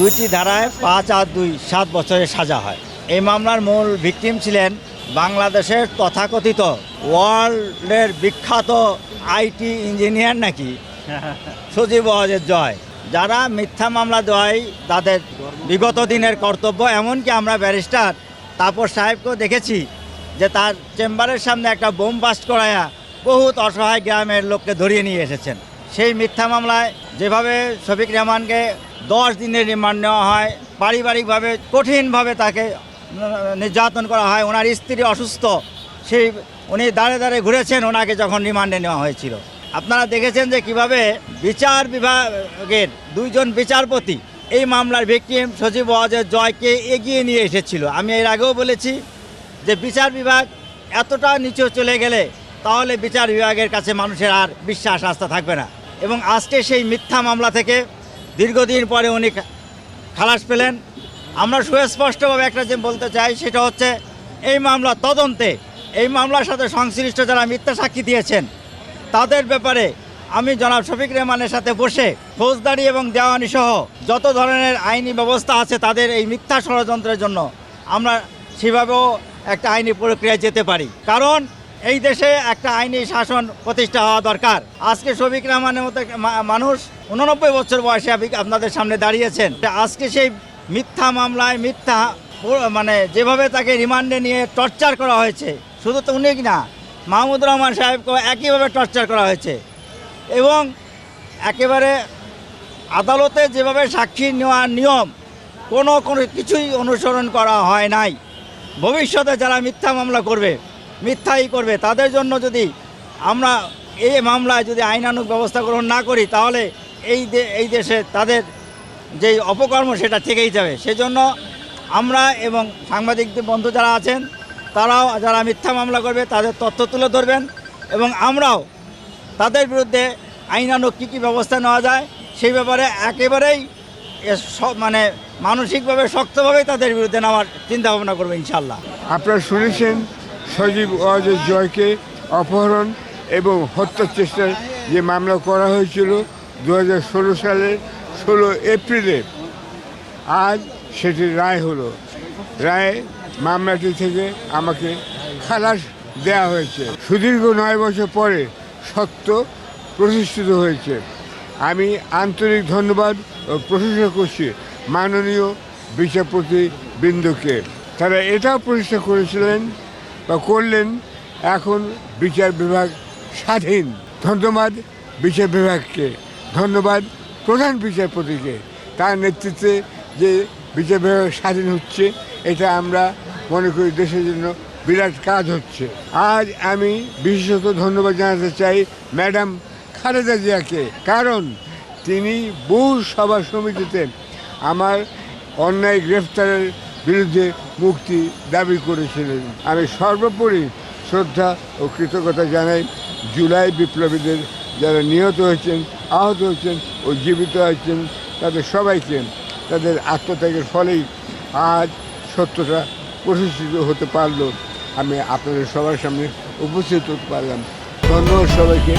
দুইটি ধারায় পাঁচ আর দুই সাত বছরের সাজা হয়। এই মামলার মূল ভিকটিম ছিলেন বাংলাদেশের তথাকথিত ওয়ার্ল্ডের বিখ্যাত আইটি ইঞ্জিনিয়ার নাকি? সজীব ওয়াজের জয়। যারা মিথ্যা মামলা দেওয়াই তাদের বিগত দিনের কর্তব্য এমনকি আমরা ব্যারিস্টার তাপস সাহেবকেও দেখেছি যে তার চেম্বারের সামনে একটা বোম বাস্ট করায়া বহুত অসহায় গ্রামের লোককে ধরিয়ে নিয়ে এসেছেন। সেই মিথ্যা মামলায় যেভাবে শফিক রহমানকে দশ দিনের রিমান্ড নেওয়া হয়, পারিবারিকভাবে, কঠিনভাবে তাকে নির্যাতন করা হয়। ওনার স্ত্রী অসুস্থ, সেই উনি দাঁড়ে দাঁড়ে ঘুরেছেন, ওনাকে যখন রিমান্ডে নেওয়া হয়েছিল। আপনারা দেখেছেন যে কীভাবে বিচার বিভাগের দুইজন বিচারপতি এই মামলার ভিকটিম সজীব ওয়াজের জয়কে এগিয়ে নিয়ে এসেছিল। আমি এর আগেও বলেছি যে বিচার বিভাগ এতটা নিচে চলে গেলে তাহলে বিচার বিভাগের কাছে মানুষের আর বিশ্বাস, আস্থা থাকবে না। এবং আজকে সেই মিথ্যা মামলা থেকে দীর্ঘদিন পরে উনি খালাস পেলেন। আমরা সুস্পষ্টভাবে একটা যে বলতে চাই, সেটা হচ্ছে এই মামলা তদন্তে, এই মামলার সাথে সংশ্লিষ্ট যারা মিথ্যা সাক্ষী দিয়েছেন, তাদের ব্যাপারে আমি জনাব শফিক রেহমানের সাথে বসে ফৌজদারি এবং দেওয়ানি সহ যত ধরনের আইনি ব্যবস্থা আছে তাদের এই মিথ্যা ষড়যন্ত্রের জন্য আমরা সেভাবেও একটা আইনি প্রক্রিয়ায় যেতে পারি। কারণ এই দেশে একটা আইনি শাসন প্রতিষ্ঠা হওয়া দরকার। আজকে শফিক রহমানের মতো মানুষ উননব্বই বছর বয়সে আপনাদের সামনে দাঁড়িয়েছেন। আজকে সেই মিথ্যা মামলায় মিথ্যা মানে যেভাবে তাকে রিমান্ডে নিয়ে টর্চার করা হয়েছে, শুধু তো উনি না মাহমুদ রহমান সাহেবকেও একইভাবে টর্চার করা হয়েছে। এবং একেবারে আদালতে যেভাবে সাক্ষী নেওয়ার নিয়ম, কোনো কোনো কিছুই অনুসরণ করা হয় নাই। ভবিষ্যতে যারা মিথ্যা মামলা করবে মিথ্যাই করবে। তাদের জন্য যদি আমরা এই মামলায় যদি আইনানুগ ব্যবস্থা গ্রহণ না করি, তাহলে এই এই দেশে তাদের যে অপকর্ম সেটা থেকেই যাবে। সেজন্য আমরা এবং সাংবাদিক বন্ধু যারা আছেন, তারাও যারা মিথ্যা মামলা করবে, তাদের তথ্য তুলে ধরবেন এবং আমরাও তাদের বিরুদ্ধে আইনানুগ কী কী ব্যবস্থা নেওয়া যায়, সেই ব্যাপারে একেবারেই মানে মানসিকভাবে শক্তভাবেই তাদের বিরুদ্ধে নেওয়ার চিন্তা ভাবনা করব ইনশাল্লাহ আপনারা শুনেছেন সজীব ওয়াজের জয়কে অপহরণ এবং হত্যার চেষ্টার যে মামলা করা হয়েছিল দু হাজার ষোলো সালের ষোলো এপ্রিলে। আজ সেটি রায় হলো। রায়ে মামলাটি থেকে আমাকে খালাস দেয়া হয়েছে। সুদীর্ঘ নয় বছর পরে সত্য প্রতিষ্ঠিত হয়েছে। আমি আন্তরিক ধন্যবাদ ও প্রশংসা করছি মাননীয় বিচারপতি বৃন্দকে। তারা এটাও প্রতিষ্ঠা করেছিলেন বা করলেন, এখন বিচার বিভাগ স্বাধীন। ধন্যবাদ বিচার বিভাগকে। ধন্যবাদ প্রধান বিচারপতিকে। তার নেতৃত্বে যে বিচার বিভাগ স্বাধীন হচ্ছে, এটা আমরা মনে করি দেশের জন্য বিরাট কাজ হচ্ছে। আজ আমি বিশেষত ধন্যবাদ জানাতে চাই ম্যাডাম খালেদা জিয়াকে, কারণ তিনি বহু সভা সমিতিতে আমার অন্যায় গ্রেফতারের বিরুদ্ধে মুক্তি দাবি করেছিলেন। আমি সর্বোপরি শ্রদ্ধা ও কৃতজ্ঞতা জানাই জুলাই বিপ্লবীদের যারা নিহত হয়েছেন, আহত হয়েছেন ও জীবিত হয়েছেন তাদের সবাইকে তাদের আত্মত্যাগের ফলেই আজ সত্যটা প্রতিষ্ঠিত হতে পারল। আমি আপনাদের সবার সামনে উপস্থিত হতে পারলাম। ধন্যবাদ সবাইকে।